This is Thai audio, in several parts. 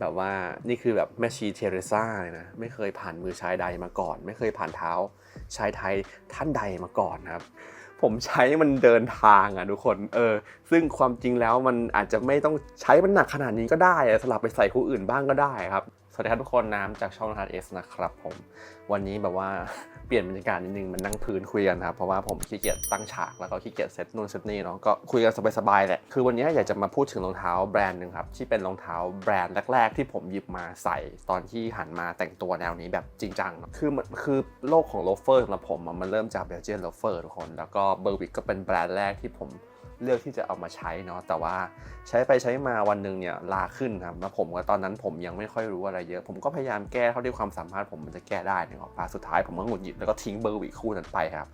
แบบว่านี่คือแบบแม่ชีเทเรซ่าเลยนะไม่เคยผ่านมือชายใดมาก่อน ไม่เคยผ่านเท้าชายไทยท่านใดมาก่อนครับ ผมใช้มันเดินทางอะทุกคนเออซึ่งความจริงแล้วมันอาจจะไม่ต้องใช้มันหนักขนาดนี้ก็ได้สลับไปใส่คู่อื่นบ้างก็ได้ครับ วัสดีครับทุกคนน้ำจากช่องทาร์เอสนะครับผมวันนี้แบบว่าเปลี่ยนบรรยากาศนิดนึงมันนั่งพื้นคุยกันครับเพราะว่าผมขี้เกียจตั้งฉากแล้วก็ขี้เกียจเซตนู่นเซตนี่เนาะก็คุยกันสบายๆแหละคือวันนี้อยากจะมาพูดถึงรองเท้าแบรนด์หนึ่งครับที่เป็นรองเท้าแบรนด์แรก ๆ ที่ผมหยิบมาใส่ตอนที่หันมาแต่งตัวแนวนี้แบบจริงจังคือมันคือโลกของโลเฟอร์สำหรับผมมันเริ่มจากเบลเจียนโลเฟอร์ทุกคน แล้วก็เบอร์วิกก็เป็นแบรนด์แรกที่ผม เลือกที่จะเอามาใช้เนาะแต่ว่าใช้ไปใช้มาวันหนึ่งเนี่ยลาขึ้นครับแล้วผมก็ตอนนั้นผมยังไม่ค่อยรู้อะไรเยอะ ผมก็พยายามแก้เท่าที่ความสามารถผมมันจะแก้ได้เนี่ยหรอกปะสุดท้ายผมก็หงุดหงิดแล้วก็ทิ้งเบอร์วิกคู่นั้นไปครับ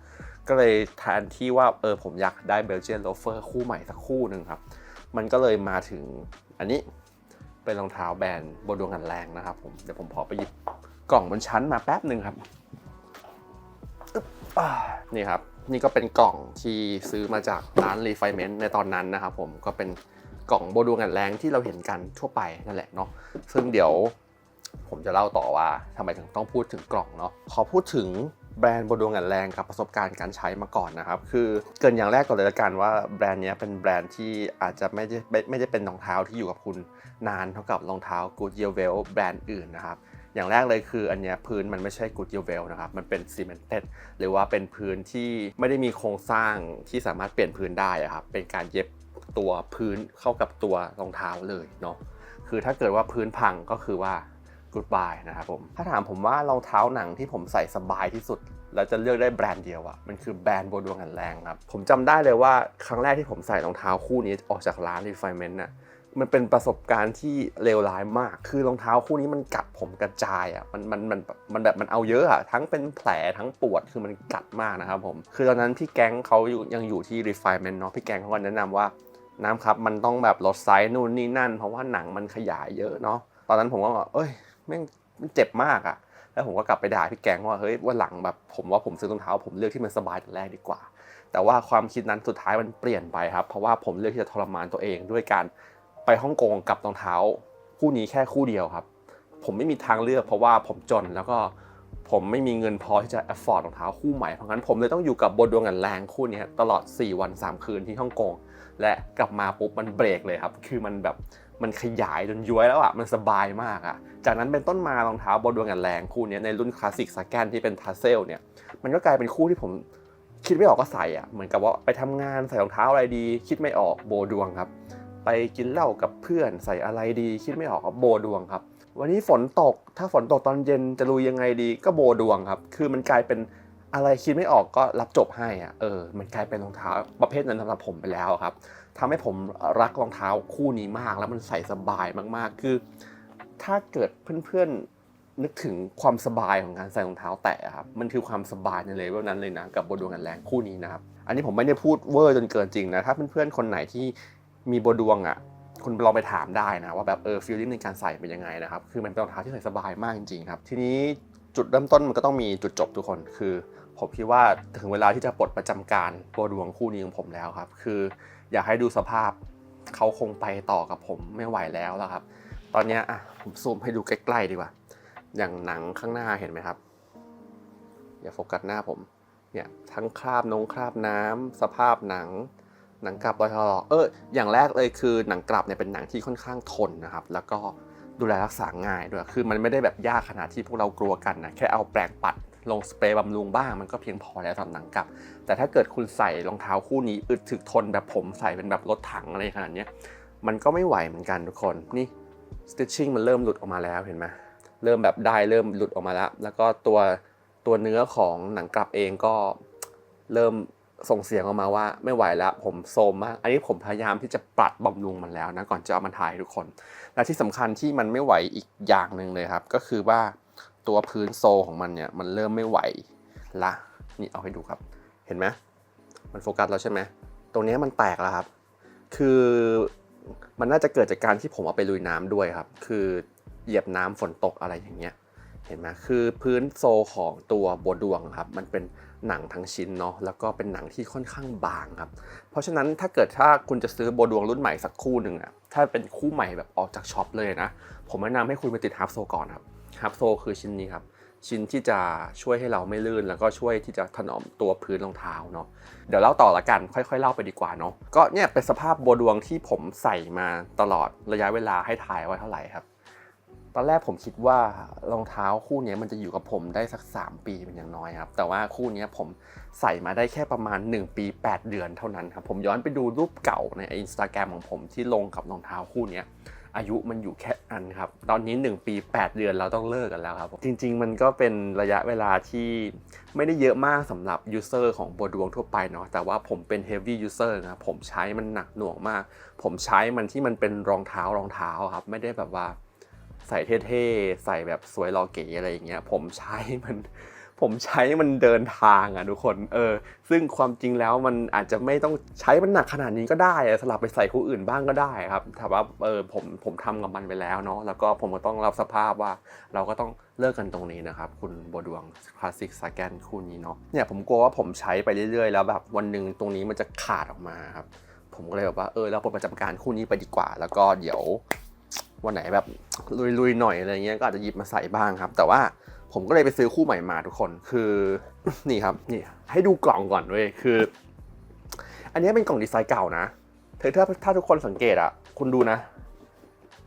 ก็เลยแทนที่ว่าเออผมอยากได้เบลเจียนโลเฟอร์คู่ใหม่สักคู่หนึ่งครับ มันก็เลยมาถึงอันนี้เป็นรองเท้าแบรนด์โบดวงกันแรงนะครับผมเดี๋ยวผมขอไปหยิบกล่องบนชั้นมาแป๊บหนึ่งครับนี่ครับ นี่ก็เป็นกล่องที่ซื้อมาจากร้านรีไฟเมนต์ในตอนนั้นนะครับผมก็เป็นกล่องโบดวงกันแรงที่เราเห็นกันทั่วไปนั่นแหละเนาะซึ่งเดี๋ยวผมจะเล่าต่อว่าทำไมถึงต้องพูดถึงกล่องเนาะขอพูดถึงแบรนด์โบดวงกันแรงกับประสบการณ์การใช้มาก่อนนะครับ คือเกินอย่างแรกก่อนเลยละกันว่าแบรนด์นี้เป็นแบรนด์ที่อาจจะไม่ได้ไม่ไม่ได้เป็นรองเท้าที่อยู่กับคุณนานเท่ากับรองเท้า Goodyear Well แบรนด์อื่นนะครับ อย่างแรกเลยคืออันเนี้ยพื้นมันไม่ใช่ Goodyear Well นะครับ มันเป็น cemented หรือว่าเป็นพื้นที่ไม่ได้มีโครงสร้างที่สามารถเปลี่ยนพื้นได้อะครับ เป็นการเย็บตัวพื้นเข้ากับตัวรองเท้าเลยเนาะ คือถ้าเกิดว่าพื้นพังก็คือว่า goodbye นะครับผม ถ้าถามผมว่ารองเท้าหนังที่ผมใส่สบายที่สุด แล้วจะเลือกได้แบรนด์เดียวอะมันคือแบรนด์โบดวงกันแรงครับ ผมจำได้เลยว่าครั้งแรกที่ผมใส่รองเท้าคู่นี้ออกจากร้าน refinement น่ะ มันเป็นประสบการณ์ที่เลวร้ายมาก คือรองเท้าคู่นี้มันกัดผมกระจายอะ มันมันมันมันแบบมันเอาเยอะอะ ทั้งเป็นแผลทั้งปวด คือมันกัดมากนะครับผม คือตอนนั้นพี่แก๊งเขาอยู่ยังอยู่ที่ refinement เนาะ พี่แก๊งเขาก็แนะนำว่าน้ำครับมันต้องแบบลดไซส์นู่นนี่นั่น เพราะว่าหนังมันขยายเยอะเนาะ ตอนนั้นผมก็บอกเอ้ยแม่งมันเจ็บมากอะ แล้วผมก็กลับไปด่าพี่แก๊งว่าเฮ้ยวันหลังแบบผมว่าผมซื้อรองเท้า ผมเลือกที่มันสบายแต่แรกดีกว่า แต่ว่าความคิดนั้นสุดท้ายมันเปลี่ยนไปครับ เพราะว่าผมเลือกที่จะทรมานตัวเองด้วยการ ไปฮ่องกงกับรองเท้า คู่นี้แค่คู่เดียวครับ ผมไม่มีทางเลือกเพราะว่าผมจนแล้วก็ผมไม่มีเงินพอที่จะ afford รองเท้าคู่ใหม่ เพราะงั้นผมเลยต้องอยู่กับบนดวงกันแรงคู่นี้ตลอด 4 วัน 3 คืนที่ฮ่องกง และกลับมาปุ๊บมันเบรกเลยครับ คือมันแบบมันขยายจนย้วยแล้วอะ มันสบายมากอะ จากนั้นเป็นต้นมารองเท้าบนดวงกันแรงคู่นี้ในรุ่นคลาสสิกสแกนที่เป็นทัสเซลเนี่ย มันก็กลายเป็นคู่ที่ผมคิดไม่ออกก็ใส่อะ เหมือนกับว่าไปทำงานใส่รองเท้าอะไรดี คิดไม่ออกโบดวงครับ ไปกินเหล้ากับเพื่อนใส่อะไรดีคิดไม่ออกก็โบดวงครับ วันนี้ฝนตกถ้าฝนตกตอนเย็นจะลุยยังไงดีก็โบดวงครับ คือมันกลายเป็นอะไรคิดไม่ออกก็รับจบให้อะเออ มันกลายเป็นรองเท้าประเภทนั้นสำหรับผมไปแล้วครับทำให้ผมรักรองเท้าคู่นี้มากแล้วมันใส่สบายมากๆ คือ ถ้าเกิดเพื่อนๆนึกถึงความสบายของการใส่รองเท้าแตะครับมันคือความสบายในเลเวลนั้นเลยนะกับโบดวงกันแรงคู่นี้นะครับอันนี้ผมไม่ได้พูดเวอร์จนเกินจริงนะถ้าเพื่อนๆคนไหนที่ มีโบดวงอะคุณลองไปถามได้นะว่าแบบเออฟีลลิ่งในการใส่เป็นยังไงนะครับคือมันเป็นรองเท้าที่ใส่สบายมากจริงๆครับทีนี้จุดเริ่มต้นมันก็ต้องมีจุดจบทุกคนคือ ผมคิดว่าถึงเวลาที่จะปลดประจำการโบดวงคู่นี้ของผมแล้วครับ คืออยากให้ดูสภาพเขาคงไปต่อกับผมไม่ไหวแล้วแล้วครับ ตอนนี้อะผมซูมให้ดูใกล้ๆดีกว่า อย่างหนังข้างหน้าเห็นไหมครับ อย่าโฟกัสหน้าผมเนี่ยทั้งคราบนงคราบน้ำสภาพหนัง หนังกลับรอยถลอเอออย่างแรกเลยคือหนังกลับเนี่ยเป็นหนังที่ค่อนข้างทนนะครับ แล้วก็ดูแลรักษาง่ายด้วยคือมันไม่ได้แบบยากขนาดที่พวกเรากลัวกันนะแค่เอาแปรงปัดลงสเปรย์บำรุงบ้างมันก็เพียงพอแล้วสำหรับหนังกลับ แต่ถ้าเกิดคุณใส่รองเท้าคู่นี้อึดถึกทนแบบผมใส่เป็นแบบรถถังอะไรขนาดเนี้ยมันก็ไม่ไหวเหมือนกันทุกคนนี่ stitching มันเริ่มหลุดออกมาแล้วเห็นไหมเริ่มแบบได้เริ่มหลุดออกมาแล้ว แล้วก็ตัวตัวเนื้อของหนังกลับเองก็เริ่ม ส่งเสียงออกมาว่าไม่ไหวแล้วผมโซมมาก อันนี้ผมพยายามที่จะปรับบำรุงมันแล้วนะก่อนจะเอามาถ่ายทุกคน และที่สำคัญที่มันไม่ไหวอีกอย่างหนึ่งเลยครับ ก็คือว่าตัวพื้นโซลของมันเนี่ยมันเริ่มไม่ไหวละนี่เอาให้ดูครับ เห็นไหมมันโฟกัสแล้วใช่ไหมตรงนี้มันแตกแล้วครับ คือมันน่าจะเกิดจากการที่ผมเอาไปลุยน้ำด้วยครับ คือเหยียบน้ำฝนตกอะไรอย่างเงี้ยเห็นไหมคือพื้นโซลของตัวโบวดวงครับ มันเป็น หนังทั้งชิ้นเนาะแล้วก็เป็นหนังที่ค่อนข้างบางครับ เพราะฉะนั้นถ้าเกิดถ้าคุณจะซื้อโบวดวงรุ่นใหม่สักคู่หนึ่งอะถ้าเป็นคู่ใหม่แบบออกจากช็อปเลยนะ ผมแนะนำให้คุณไปติดฮาร์ฟโซก่อนครับฮาร์ฟโซคือชิ้นนี้ครับ ชิ้นที่จะช่วยให้เราไม่ลื่น แล้วก็ช่วยที่จะถนอมตัวพื้นรองเท้าเนาะเดี๋ยวเล่าต่อละกันค่อยๆ เล่าไปดีกว่าเนาะก็เนี่ยเป็นสภาพโบวดวงที่ผมใส่มาตลอดระยะเวลาให้ถ่ายไว่าเท่าไหร่ครับ ตอนแรกผมคิดว่ารองเท้าคู่นี้มันจะอยู่กับผมได้สัก 3 ปีเป็นอย่างน้อยครับ แต่ว่าคู่นี้ผมใส่มาได้แค่ประมาณ 1 ปี 8 เดือนเท่านั้นครับ ผมย้อนไปดูรูปเก่าในอินสตาแกรมของผมที่ลงกับรองเท้าคู่นี้อายุมันอยู่แค่อันครับ ตอนนี้ 1 ปี 8 เดือนเราต้องเลิกกันแล้วครับ จริง ๆ มันก็เป็นระยะเวลาที่ไม่ได้เยอะมากสำหรับยูเซอร์ของบดวงทั่วไปเนาะแต่ว่าผมเป็น heavy user นะผมใช้มันหนักหน่วงมาก ผมใช้มันที่มันเป็นรองเท้ารองเท้าครับ ไม่ได้แบบว่า ใส่เท่ๆ ใส่แบบสวยรอเก๋อะไรอย่างเงี้ย ผมใช้มัน ผมใช้มันเดินทางอะทุกคน เออ ซึ่งความจริงแล้วมันอาจจะไม่ต้องใช้มันหนักขนาดนี้ก็ได้ สลับไปใส่คู่อื่นบ้างก็ได้ครับแต่ว่า เออ ผม ผมทำกับมันไปแล้วเนาะ แล้วก็ผมก็ต้องรับสภาพว่า เราก็ต้องเลิกกันตรงนี้นะครับ คุณบวดวงคลาสสิกสแกนคู่นี้เนาะ เนี่ยผมกลัวว่าผมใช้ไปเรื่อยๆ แล้วแบบวันหนึ่งตรงนี้มันจะขาดออกมาครับ ผมก็เลยแบบว่า เออ เราปลดประจำการคู่นี้ไปดีกว่า แล้วก็เดี๋ยว วันไหนแบบลุยๆหน่อยอะไรเงี้ยก็อาจจะหยิบมาใส่บ้างครับ แต่ว่าผมก็เลยไปซื้อคู่ใหม่มาทุกคนคือนี่ครับนี่ให้ดูกล่องก่อนเว้ยคือ อันนี้เป็นกล่องดีไซน์เก่านะเธอถ้าถ้าทุกคนสังเกตอะคุณดูนะ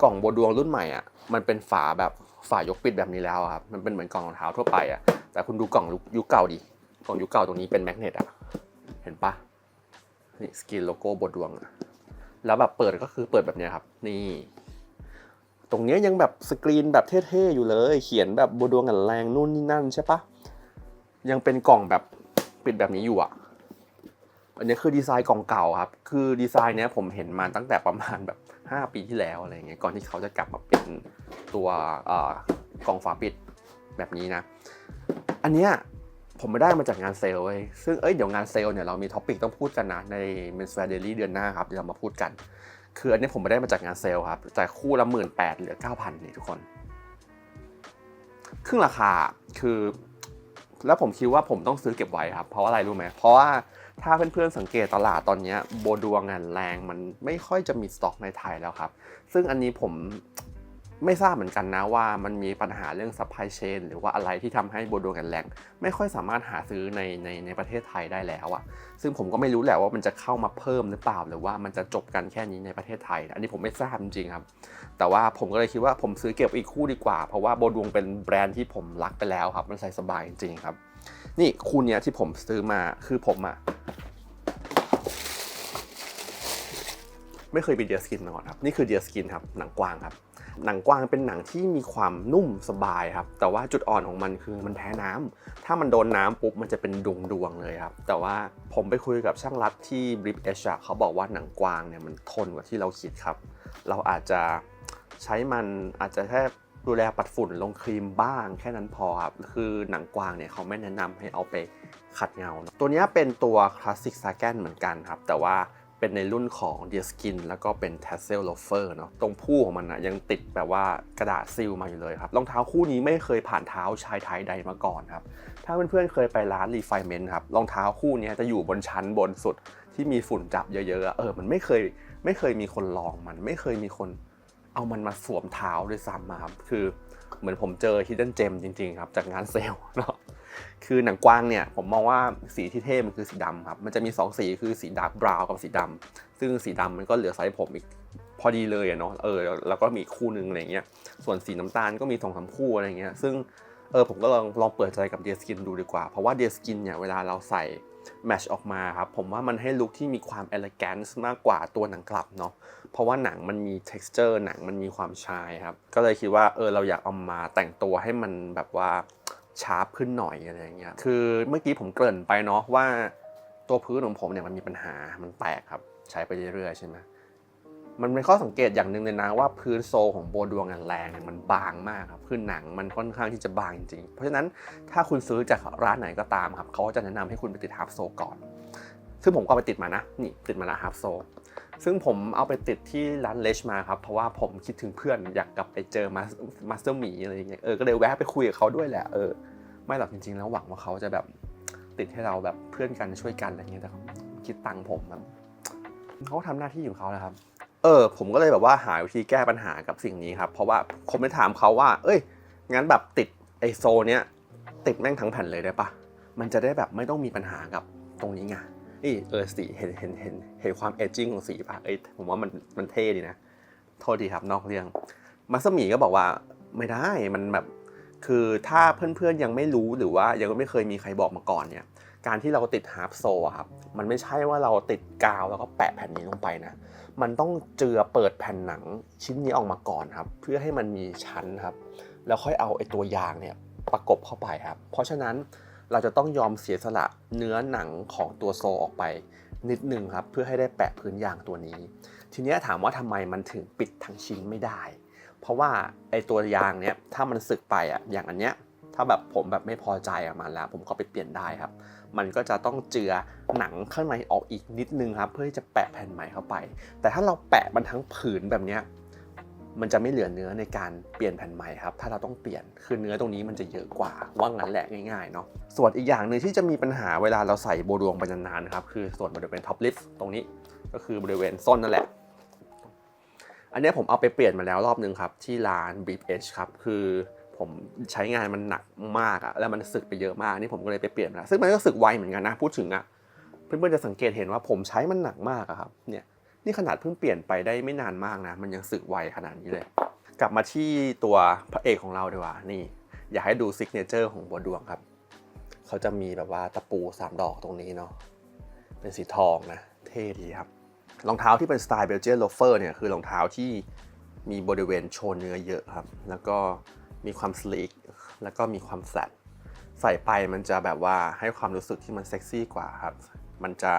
กล่องโบวดวงรุ่นใหม่อะมันเป็นฝาแบบฝายกปิดแบบนี้แล้วครับมันเป็นเหมือนกล่องรองเท้าทั่วไปอะแต่คุณดูกล่องยุคเก่าดิกล่องยุคเก่าตรงนี้เป็นแมกเนตอะเห็นปะนี่สกินโลโก้โบวดวงอะแล้วแบบเปิดก็คือเปิดแบบนี้ครับ นี่ ตรงเนี้ยยังแบบสกรีนแบบเท่ๆอยู่เลย เขียนแบบบัวดวงกันแรงนู่นนี่นั่นใช่ปะยังเป็นกล่องแบบปิดแบบนี้อยู่อะ อันนี้คือดีไซน์กล่องเก่าครับ คือดีไซน์เนี้ยผมเห็นมาตั้งแต่ประมาณแบบ 5 ปีที่แล้วอะไรเงี้ย ก่อนที่เขาจะกลับมาเป็นตัวกล่องฝาปิดแบบนี้นะ อันเนี้ยผมไม่ได้มาจากงานเซลล์เว้ยซึ่งเอ้ยเดี๋ยวงานเซลล์เนี่ยเรามีท็อปิกต้องพูดกันนะใน Menswear Daily เดือนหน้าครับเดี๋ยวเรามาพูดกัน คืออันนี้ผมไม่ได้มาจากงานเซลล์ครับจ่ายคู่ละหมื่นแปดเหลือเก้าพันนี่ทุกคน ครึ่งราคาคือ แล้วผมคิดว่าผมต้องซื้อเก็บไว้ครับ เพราะอะไรรู้ไหมเพราะว่าถ้าเพื่อนๆสังเกตตลาดตอนนี้โบดวงานแรงมันไม่ค่อยจะมีสต็อกในไทยแล้วครับ ซึ่งอันนี้ผม ไม่ทราบเหมือนกันนะว่ามันมีปัญหาเรื่องซัพพลายเชนหรือว่าอะไรที่ทำให้โบโดกันแรงไม่ค่อยสามารถหาซื้อในในในประเทศไทยได้แล้วอะซึ่งผมก็ไม่รู้แหละว่ามันจะเข้ามาเพิ่มหรือเปล่าหรือว่ามันจะจบกันแค่นี้ในประเทศไทย อันนี้ผมไม่ทราบจริงครับ แต่ว่าผมก็เลยคิดว่าผมซื้อเก็บอีกคู่ดีกว่า เพราะว่าโบดวงเป็นแบรนด์ที่ผมรักไปแล้วครับ มันใส่สบายจริงครับ นี่คู่เนี้ยที่ผมซื้อมาคือผมอะ ไม่เคยไปเดียสกินมาก่อนครับ นี่คือเดียสกินครับ หนังกวางครับ หนังกวางเป็นหนังที่มีความนุ่มสบายครับ แต่ว่าจุดอ่อนของมันคือมันแพ้น้ำถ้ามันโดนน้ำปุ๊บมันจะเป็นดวงดวงๆเลยครับ แต่ว่าผมไปคุยกับช่างรัดที่บริฟเอชเขาบอกว่าหนังกวางเนี่ยมันทนกว่าที่เราคิดครับ เราอาจจะใช้มันอาจจะแค่ดูแลปัดฝุ่นลงครีมบ้างแค่นั้นพอครับ คือหนังกวางเนี่ยเขาไม่แนะนำให้เอาไปขัดเงา ตัวนี้เป็นตัวคลาสสิกซาแกนเหมือนกันครับ แต่ว่า เป็นในรุ่นของ Deer Skin แล้วก็เป็น Tassel Loafer เนาะตรงผู้ของมันนะยังติดแบบว่ากระดาษซีลมาอยู่เลยครับรองเท้าคู่นี้ไม่เคยผ่านเท้าชายไทยใดมาก่อนครับ ถ้าเพื่อนๆเคยไปร้าน Refinement ครับรองเท้าคู่นี้จะอยู่บนชั้นบนสุดที่มีฝุ่นจับเยอะๆเออมันไม่เคยไม่เคยมีคนลองมันไม่เคยมีคนเอามันมาสวมเท้าด้วยซ้ำมาครับคือเหมือนผมเจอ Hidden Gem จริงๆครับจากงานเซลล์เนาะ คือหนังกว้างเนี่ยผมมองว่าสีที่เท่มันคือสีดำครับมันจะมี 2 สีคือสีดาร์กบราวน์กับสีดำซึ่งสีดำมันก็เหลือไซส์ผมอีกพอดีเลยเนาะเออแล้วก็มีคู่หนึงอะไรเงี้ยส่วนสีน้ำตาลก็มีสองสามคู่อะไรเงี้ยซึ่งเออผมก็ลองลองเปิดใจกับเดียสกินดูดีกว่า เพราะว่าเดียสกินเนี่ยเวลาเราใส่แมชออกมาครับผมว่ามันให้ลุคที่มีความ elegance มากกว่าตัวหนังกลับเนาะเพราะว่าหนังมันมี texture หนังมันมีความชายครับ ก็เลยคิดว่าเออเราอยากเอามาแต่งตัวให้มันแบบว่า ชาร์ปขึ้นหน่อยอะไรอย่างเงี้ย คือเมื่อกี้ผมเกริ่นไปเนาะว่าตัวพื้นของผมเนี่ยมันมีปัญหา มันแตกครับ ใช้ไปเรื่อยๆใช่ไหมมันเป็นข้อสังเกตอย่างหนึ่งเลยนะว่าพื้นโซของโบดวงอันแรงเนี่ยมันบางมากครับคือหนังมันค่อนข้างที่จะบางจริงๆเพราะฉะนั้นถ้าคุณซื้อจากร้านไหนก็ตามครับเขาก็จะแนะนำให้คุณไปติดฮาร์ฟโซก่อน ซึ่งผมก็ไปติดมานะ นี่ติดมาละฮาร์ฟโซ ซึ่งผมเอาไปติดที่ร้านเลชมาครับ เพราะว่าผมคิดถึงเพื่อนอยากกลับไปเจอมามาสเตอร์หมีอะไรอย่างเงี้ยเออก็เลยแวะไปคุยกับเขาด้วยแหละเออไม่หรอกจริง ๆ แล้วหวังว่าเขาจะแบบติดให้เราแบบเพื่อนกันช่วยกันอะไรเงี้ยแต่เขาคิดตังค์ผมแบบเขาทำหน้าที่ของเขาแล้วครับ เออ ผมก็เลยแบบว่าหาวิธีแก้ปัญหากับสิ่งนี้ครับ เพราะว่าผมไปถามเขาว่า เอ้ย งั้นแบบติดไอโซเนี้ยติดแม่งทั้งแผ่นเลยได้ปะมันจะได้แบบไม่ต้องมีปัญหากับตรงนี้ไง นี่เออสีเห็นเห็นเห็นเห็นความเอจจิ้งของสีป่ะเอ้ยผมว่ามันมันเท่ดีนะ โทษดีครับนอกเรื่อง มัสมีก็บอกว่าไม่ได้มันแบบคือถ้าเพื่อนๆยังไม่รู้หรือว่ายังไม่เคยมีใครบอกมาก่อนเนี่ย การที่เราติดฮาร์ปโซครับ มันไม่ใช่ว่าเราติดกาวแล้วก็แปะแผ่นนี้ลงไปนะ มันต้องเจือเปิดแผ่นหนังชิ้นนี้ออกมาก่อนครับ เพื่อให้มันมีชั้นครับ แล้วค่อยเอาไอ้ตัวยางเนี่ยประกบเข้าไปครับ เพราะฉะนั้น เราจะต้องยอมเสียสละเนื้อหนังของตัวโซออกไป นิดนึงครับเพื่อให้ได้แปะพื้นยางตัวนี้ ทีนี้ถามว่าทำไมมันถึงปิดทั้งชิ้นไม่ได้ เพราะว่าไอตัวยางเนี่ยถ้ามันสึกไปอะอย่างอันเนี้ยถ้าแบบผมแบบไม่พอใจกับมันแล้ว ผมก็ไปเปลี่ยนได้ครับ มันก็จะต้องเจือหนังข้างในออกอีกนิดนึงครับ เพื่อที่จะแปะแผ่นใหม่เข้าไป แต่ถ้าเราแปะมันทั้งผืนแบบเนี้ย มันจะไม่เหลือเนื้อในการเปลี่ยนแผ่นใหม่ครับ ถ้าเราต้องเปลี่ยน คือเนื้อตรงนี้มันจะเยอะกว่า ว่างั้นแหละง่ายๆเนาะ ส่วนอีกอย่างหนึ่งที่จะมีปัญหาเวลาเราใส่โบดวงไปนานๆครับ คือส่วนบริเวณท็อปลิฟต์ตรงนี้ ก็คือบริเวณส้นนั่นแหละ อันนี้ผมเอาไปเปลี่ยนมาแล้วรอบนึงครับ ที่ร้าน Beef Edge ครับ คือผมใช้งานมันหนักมากอะแล้วมันสึกไปเยอะมาก นี่ผมก็เลยไปเปลี่ยนมาแล้วซึ่งมันก็สึกไวเหมือนกันนะ พูดถึงอะเพื่อนๆจะสังเกตเห็นว่าผมใช้มันหนักมากอะครับ เนี่ย นี่ขนาดเพิ่งเปลี่ยนไปได้ไม่นานมากนะ มันยังสึกไวขนาดนี้เลย กลับมาที่ตัวพระเอกของเราดีกว่า นี่ อยากให้ดูซิกเนเจอร์ของบัวดวงครับ เขาจะมีแบบว่าตะปูสามดอกตรงนี้เนาะ เป็นสีทองนะ เท่ดีครับ รองเท้าที่เป็นสไตล์เบลเจียนโลเฟอร์เนี่ย คือรองเท้าที่มีบริเวณโชว์เนื้อเยอะครับ แล้วก็มีความสลีก แล้วก็มีความแฟลตใส่ไปมันจะแบบว่าให้ความรู้สึกที่มันเซ็กซี่กว่าครับ มันจะ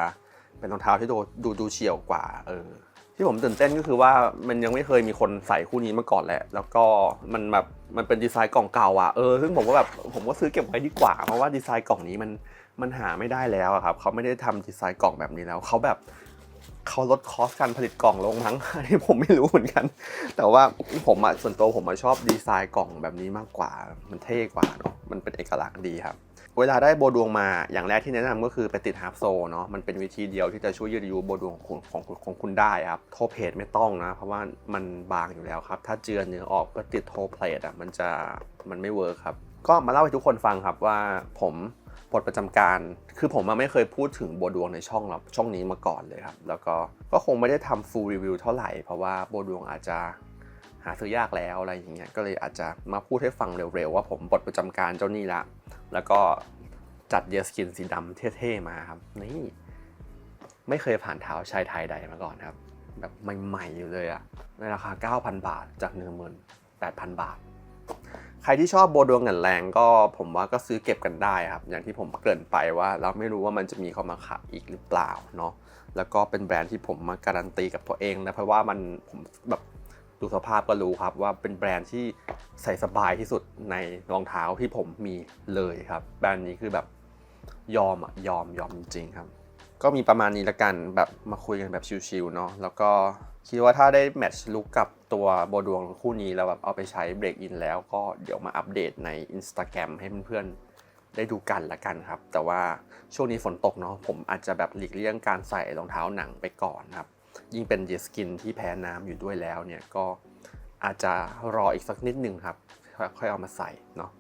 เป็นรองเท้าที่ดูดูดูเฉียวกว่าเออที่ผมตื่นเต้นก็คือว่ามันยังไม่เคยมีคนใส่คู่นี้มาก่อนแหละ แล้วก็มันแบบมันเป็นดีไซน์กล่องเก่าอะเออซึ่งผมก็แบบผมก็ซื้อเก็บไว้ดีกว่า เพราะว่าดีไซน์กล่องนี้มันมันหาไม่ได้แล้วครับเขาไม่ได้ทำดีไซน์กล่องแบบนี้แล้วเขาแบบเขาลดคอสการผลิตกล่องลงมั้งอันนี้ผมไม่รู้เหมือนกัน แต่ว่าผมอะส่วนตัวผมชอบดีไซน์กล่องแบบนี้มากกว่า มันเท่กว่าเนาะมันเป็นเอกลักษณ์ดีครับ เวลาได้โบดวงมาอย่างแรกที่แนะนำก็คือไปติดฮาร์ปโซเนาะมันเป็นวิธีเดียวที่จะช่วยยืดอายุโบดวงของของของคุณได้ครับโทเพลทไม่ต้องนะ เพราะว่ามันบางอยู่แล้วครับ ถ้าเจือเนื้อออกเพื่อติดโทเพลทอะมันจะมันไม่เวิร์คครับ ก็มาเล่าให้ทุกคนฟังครับว่าผมปลดประจำการ คือผมไม่เคยพูดถึงโบดวงในช่องเราช่องนี้มาก่อนเลยครับ แล้วก็ก็คงไม่ได้ทำ full review เท่าไหร่ เพราะว่าโบดวงอาจจะ หาซื้อยากแล้วอะไรอย่างเงี้ยก็เลยอาจจะมาพูดให้ฟังเร็วๆว่าผมปลดประจำการเจ้านี่ละ แล้วก็จัดเยสกินสีดำเท่ๆมาครับนี่ไม่เคยผ่านเท้าชายไทยใดมาก่อนครับ แบบใหม่ๆอยู่เลยอะในราคา 9,000 บาทจาก18,000 บาท ใครที่ชอบโบดวงเงินแรงก็ผมว่าก็ซื้อเก็บกันได้ครับ อย่างที่ผมเกริ่นไปว่าเราไม่รู้ว่ามันจะมีเข้ามาขายอีกหรือเปล่าเนาะแล้วก็เป็นแบรนด์ที่ผมมาการันตีกับตัวเองนะเพราะว่ามันผมแบบ ดูสภาพก็รู้ครับว่าเป็นแบรนด์ที่ใส่สบายที่สุดในรองเท้าที่ผมมีเลยครับ แบรนด์นี้คือแบบยอมอะยอมยอมจริงๆครับ ก็มีประมาณนี้ละกันแบบมาคุยกันแบบชิลๆเนาะแล้วก็คิดว่าถ้าได้แมทช์ลุกกับตัวโบดวงคู่นี้แล้วแบบเอาไปใช้เบรกอินแล้วก็เดี๋ยวมาอัปเดตใน Instagram ให้เพื่อนๆได้ดูกันละกันครับ แต่ว่าช่วงนี้ฝนตกเนาะผมอาจจะแบบหลีกเลี่ยงการใส่รองเท้าหนังไปก่อนครับ ยิ่งเป็นเยสกินที่แพ้น้ำอยู่ด้วยแล้วเนี่ยก็อาจจะรออีกสักนิดหนึ่งครับ ค่อยเอามาใส่เนาะ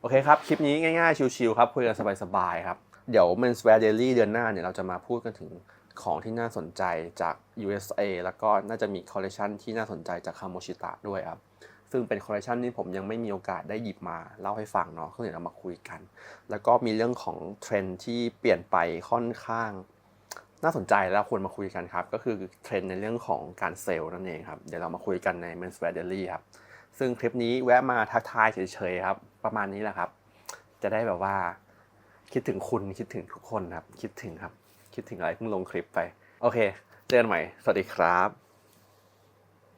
โอเคครับ คลิปนี้ง่ายๆ ชิวๆครับคุยกันสบายๆครับ เดี๋ยว Menswear Daily เดือนหน้าเนี่ยเราจะมาพูดกันถึงของที่น่าสนใจจาก USA แล้วก็น่าจะมีคอลเลคชันที่น่าสนใจจากคาโมชิตะด้วยครับ ซึ่งเป็นคอลเลคชันที่ผมยังไม่มีโอกาสได้หยิบมาเล่าให้ฟังเนาะก็เดี๋ยวเรามาคุยกัน แล้วก็มีเรื่องของเทรนที่เปลี่ยนไปค่อนข้าง น่าสนใจแล้วควรมาคุยกันครับ ก็คือเทรนด์ในเรื่องของการเซลล์นั่นเองครับ เดี๋ยวเรามาคุยกันใน Menswear Daily ครับ ซึ่งคลิปนี้แวะมาทักทายเฉยๆครับ ประมาณนี้แหละครับ จะได้แบบว่า คิดถึงคุณคิดถึงทุกคนครับ คิดถึงครับ คิดถึงอะไรเพิ่งลงคลิปไป โอเค เจอกันใหม่ สวัสดีครับ